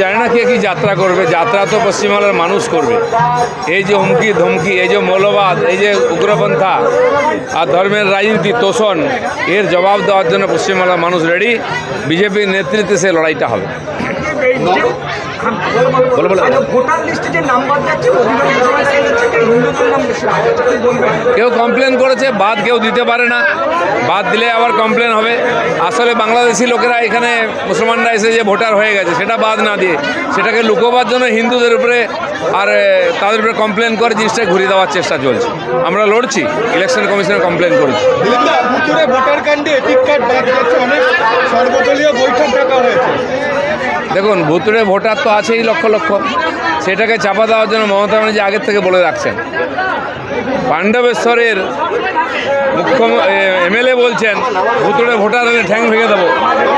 জানি না কে কি যাত্রা করবে। যাত্রা তো পশ্চিমবাংলার মানুষ করবে। এই যে হুমকি ধমকি, এই যে মৌলবাদ, এই যে উগ্রপন্থা আর ধর্মের রাজনীতি, তোষণ, এর জবাব দেওয়ার জন্য পশ্চিমবাংলার মানুষ রেডি বিজেপির নেতৃত্বে সে লড়াইটা হবে। বলো, বলো। আচ্ছা, ভোটার লিস্টে যে নাম্বার যাচ্ছে কেউ কমপ্লেন করেছে বাদ কেউ দিতে পারে না। বাদ দিলে আবার কমপ্লেন হবে। আসলে বাংলাদেশি লোকেরা এখানে মুসলমানরা এসে যে ভোটার হয়ে গেছে সেটা বাদ না দিয়ে সেটাকে লুকোবার জন্য হিন্দুদের উপরে আর তাদের উপরে কমপ্লেন করে জিনিসটা ঘুরিয়ে দেওয়ার চেষ্টা চলছে। আমরা লড়ছি ইলেকশন কমিশনে কমপ্লেন করেছি। ভোটার কাণ্ডে এপিক কার্ড বাদ যাচ্ছে অনেক সর্বদলীয় বৈঠক ডাকা হয়েছে। দেখুন ভুতুরে ভোটার তো আছেই লক্ষ লক্ষ। সেটাকে চাপা দেওয়ার জন্য মমতা ব্যানার্জি আগের থেকে বলে রাখছেন। পাণ্ডবেশ্বরের মুখ্য এমএলএ বলছেন ভুতুড়ে ভোটার হলে ঠ্যাং ভেঙে দেবো।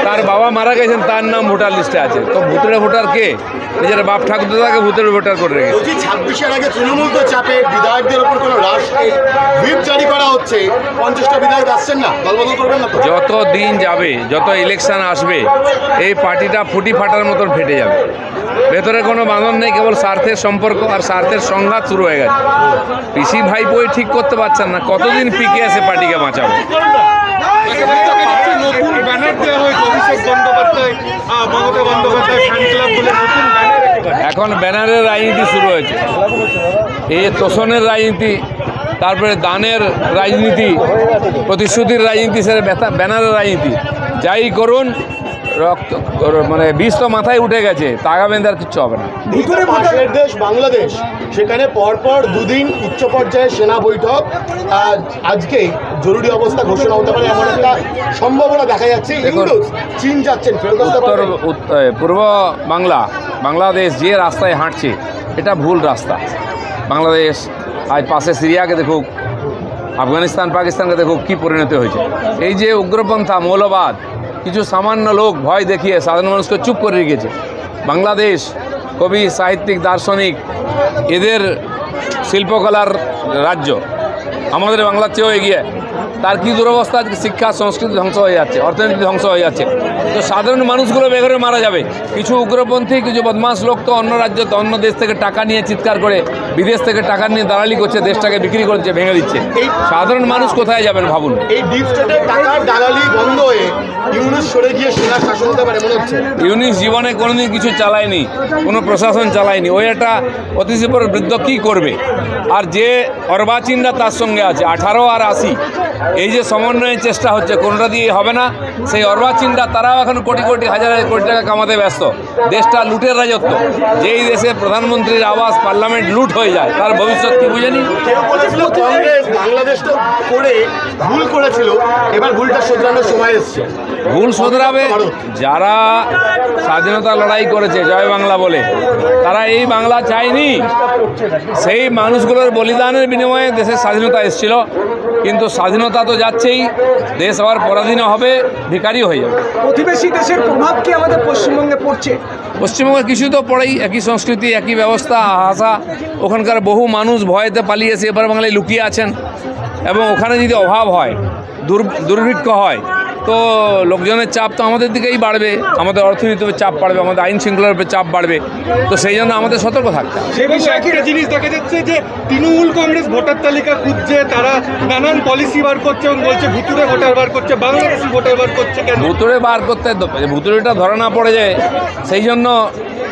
তার বাবা মারা গেছেন তার নাম ভোটার লিস্টে আছে। তো ভুতুড়ে ভোটার কে? নিজের বাপ ঠাকুরদাকে ভুতুড়ে ভোটার করে রেখেছে। ছাব্বিশের আগে তৃণমূল তো চাপে বিধায়কদের ওপর কোনো হ্রাস হুইপ জারি করা হচ্ছে। পঞ্চাশটা বিধায়ক আসছেন না? দলবদল করবেন না যত দিন যাবে যত ইলেকশন আসবে এই পার্টিটা ফুটি ফাটার মতন ফেটে যাবে। ভেতরে কোনো বাঁধন নেই, কেবল স্বার্থের সম্পর্ক আর স্বার্থের সংঘাত শুরু হয়ে গেছে। পিসি ভাইপোই ঠিক করতে পারছেন না, কতদিন পিকে এসে পার্টিকে বাঁচাবো? এখন ব্যানারের রাজনীতি শুরু হয়েছে। এই তোষণের রাজনীতি, তারপরে দানের রাজনীতি, প্রতিশ্রুতির রাজনীতি, সেটা ব্যানারের রাজনীতি। যাই করুন রক্ত মানে বিষ তো মাথায় উঠে গেছে তাগা বেঁধে আর কিচ্ছু হবে না। ভিতরে পাশের দেশ বাংলাদেশ সেখানে পরপর দুদিন উচ্চ পর্যায়ে সেনা বৈঠক। আজ আজকে জরুরি অবস্থা ঘোষণা হতে পারে এমন একটা সম্ভাবনা দেখা যাচ্ছে। চীন যাচ্ছেন ফেরত উত্তর পূর্ব বাংলা বাংলাদেশ যে রাস্তায় হাঁটছে এটা ভুল রাস্তা। বাংলাদেশ আজ পাশে সিরিয়াকে দেখুক আফগানিস্তান পাকিস্তানকে দেখুক কী পরিণতি হয়েছে। এই যে উগ্রপন্থা মৌলবাদ কিছু সামান্য লোক ভয় দেখিয়ে সাধারণ মানুষকে চুপ করে রেখেছে। বাংলাদেশ, কবি, সাহিত্যিক, দার্শনিক, এদের শিল্পকলার রাজ্য। আমাদের বাংলার চেয়েও এগিয়ে। তার কী দুরবস্থা? আজকে শিক্ষা সংস্কৃতি ধ্বংস হয়ে যাচ্ছে অর্থনীতি ধ্বংস হয়ে যাচ্ছে। তো সাধারণ মানুষগুলো বেঘরে মারা যাবে। কিছু উগ্রপন্থী কিছু বদমাস লোক তো অন্য রাজ্য তো অন্য দেশ থেকে টাকা নিয়ে চিৎকার করে বিদেশ থেকে টাকা নিয়ে দালালি করছে দেশটাকে বিক্রি করছে ভেঙে দিচ্ছে। সাধারণ মানুষ কোথায় যাবেন ভাবুন? এই ডিপ স্টেটের টাকার দালালি বন্ধ হয়ে ইউনুস সরে গিয়ে সেনা শাসন হতে পারে মনে হচ্ছে? ইউনিস জীবনে কোনোদিন কিছু চালায়নি কোনো প্রশাসন চালায়নি। ওই একটা অতিশীপর বৃদ্ধ কী করবে? আর যে অর্বাচীনরা তার সঙ্গে আছে আঠারো আর আশি এই যে সমন্বয়ের চেষ্টা হচ্ছে কোনোটা দিয়ে হবে না। সেই অর্বাচীনরা তারাও এখন কোটি কোটি হাজার হাজার কোটি টাকা কামাতে ব্যস্ত। দেশটা লুটের রাজত্ব। যেই দেশে প্রধানমন্ত্রীর আবাস পার্লামেন্ট লুট হয়ে যায় তার ভবিষ্যৎ কি বুঝেনি? করে ভুল করেছিল এবার ভুলটা শোধরানোর সময় এসছে। ভুল শোধরাবে। যারা স্বাধীনতা লড়াই করেছে জয় বাংলা বলে তারা এই বাংলা চায়নি। সেই মানুষগুলোর বলিদানের বিনিময়ে দেশের স্বাধীনতা এসেছিল। কিন্তু স্বাধীনতা তো যাচ্ছেই দেশ আবার পরাধীন হবে ভিকারি হয়ে যাবে। প্রতিবেশী দেশের প্রভাব কি আমাদের পশ্চিমবঙ্গে পড়ছে? পশ্চিমবঙ্গে কিছু তো পড়েই একই সংস্কৃতি একই ব্যবস্থা ভাষা ওখানকার বহু মানুষ ভয়েতে পালিয়েছে এবার বাংলায় লুকিয়ে আছেন। এবং ওখানে যদি অভাব হয় দুর দুর্ভিক্ষ হয় তো লোকজনের চাপ তো আমাদের দিকেই বাড়বে আমাদের অর্থনীতির উপর চাপ বাড়বে আমাদের আইন শৃঙ্খলার উপর চাপ বাড়বে। তো সেই জন্য আমাদের সতর্ক থাকতে একটা জিনিস দেখা যাচ্ছে যে তৃণমূল কংগ্রেস ভোটার তালিকা খুঁজছে তারা নানান পলিসি বার করছে এবং বলছে ভুতুরে ভোটার বার করছে বাংলাদেশি ভোটার বার করছে কেন? ভুতুরে বার করতে ভুতুরেটা ধরা না পড়ে যায়। সেই জন্য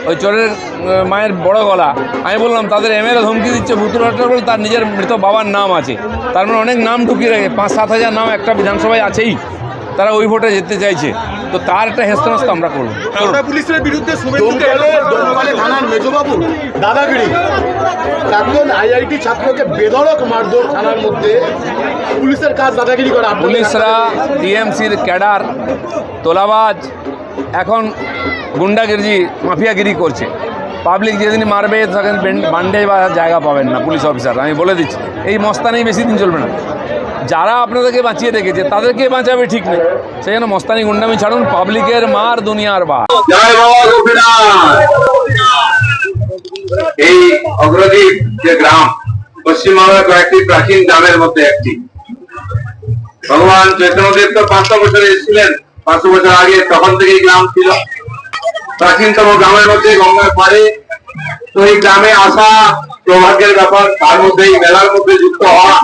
ওই চোরের মায়ের বড় গলা। আমি বললাম তাদের এমএলএ ধমকি দিচ্ছে ভুতুরাটা বলে তার নিজের মৃত বাবার নাম আছে। তার মানে অনেক নাম ঢুকিয়ে রাখে পাঁচ সাত হাজার নাম একটা বিধানসভায় আছেই। তারা ওই ভোটে যেতে চাইছে। তো তার একটা হেস্তনস্ত আমরা করব। পুলিশের বিরুদ্ধে থানার মেজবাবু দাদাগিরি প্রাক্তন আইআইটি ছাত্রকে বেধড়ক মারধর থানার মধ্যে পুলিশের কাজ দাদাগিরি করা পুলিশরা টিএমসির ক্যাডার তোলাবাজ এখন গুন্ডাগিরি মাফিয়াগিরি করছে। পাবলিক যেদিন মারবে, তখন বান্ডে বা জায়গা পাবেন না পুলিশ অফিসার আমি বলে দিচ্ছি। এই মস্তানি বেশি দিন চলবে না। যারা আপনাদেরকে বাঁচিয়ে রেখেছে, তাদেরকে বাঁচাবে ঠিক নেই। সেই জন্য মস্তানি গুন্ডামি ছাড়ুন পাবলিকের মার দুনিয়ার বা এই অগ্রদীপ যে গ্রাম, পশ্চিমবাংলার কয়েকটি প্রাচীন গ্রামের মধ্যে একটি। ভগবান চৈতন্যদেব তো পাঁচশো বছর এসেছিলেন, পাঁচশো বছর আগে তখন থেকে গ্রাম ছিল। প্রাচীনতম গ্রামের মধ্যে গঙ্গার পাড়ে তো এই গ্রামে আসা সৌভাগ্যের ব্যাপার, তার মধ্যে এই মেলার মধ্যে যুক্ত হওয়া।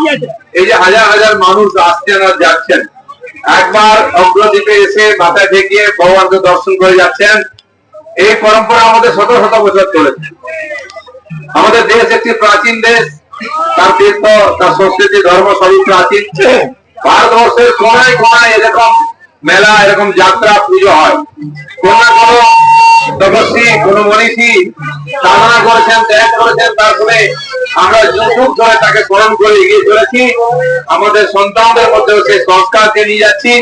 এই যে হাজার হাজার মানুষ আসছেন আর যাচ্ছেন। একবার অগ্রদ্বীপে এসে মাথায় ঠেকিয়ে ভগবানকে দর্শন করে যাচ্ছেন। এই পরম্পরা আমাদের শত শত বছর চলেছে। আমাদের দেশ একটি প্রাচীন দেশ। তার তীর্থ, তার সংস্কৃতি, ধর্ম সবই প্রাচীন। ভারতবর্ষের কোনায় কোনায় এরকম মেলা, এরকম যাত্রা, পুজো হয়। কোন না কোনো তপস্বী কোন মনীষী সাধনা করেছেন, ত্যাগ করেছেন আমরা যুগ ধরে তাকে স্মরণ করে এগিয়ে চলেছি। আমাদের সন্তানদের মধ্যেও সেই সংস্কারকে নিয়ে যাচ্ছি।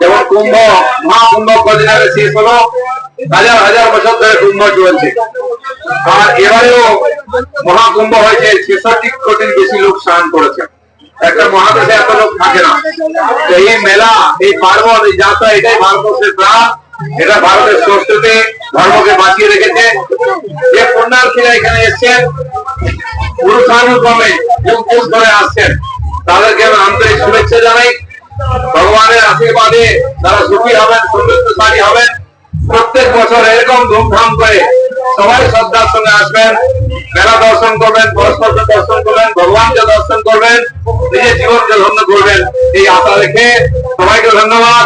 যেমন কুম্ভ, মহাকুম্ভ কদিন আগে শেষ হলো। হাজার হাজার বছর ধরে কুম্ভ চলছে। আর এবারেও মহাকুম্ভ হয়েছে, ছেষট্টি কোটির বেশি লোক স্নান করেছে। একটা মহাদেশে এত লোক থাকে না। এই মেলা, এই পার্বণ, এই যাত্রা, এটাই ভারতবর্ষের প্রাণ। এটা ভারতের সংস্কৃতি, ধর্মকে বাঁচিয়ে রেখেছে। যে পুণ্যার্থীরা এখানে এসছেন পুরুষানুক্রমে যুগ যুগ ধরে আসছেন, তাদেরকে আমি আন্তরিক শুভেচ্ছা জানাই। ভগবানের আশীর্বাদে তারা সুখী হবেন সমৃদ্ধশালী হবেন। প্রত্যেক বছর এরকম ধুমধাম করে সবাই শ্রদ্ধার সঙ্গে আসবেন। মেলা দর্শন করবেন পরস্পরকে দর্শন করবেন, ভগবানকে দর্শন করবেন, নিজের জীবনকে ধন্য করবেন। এই আশা রেখে সবাইকে ধন্যবাদ।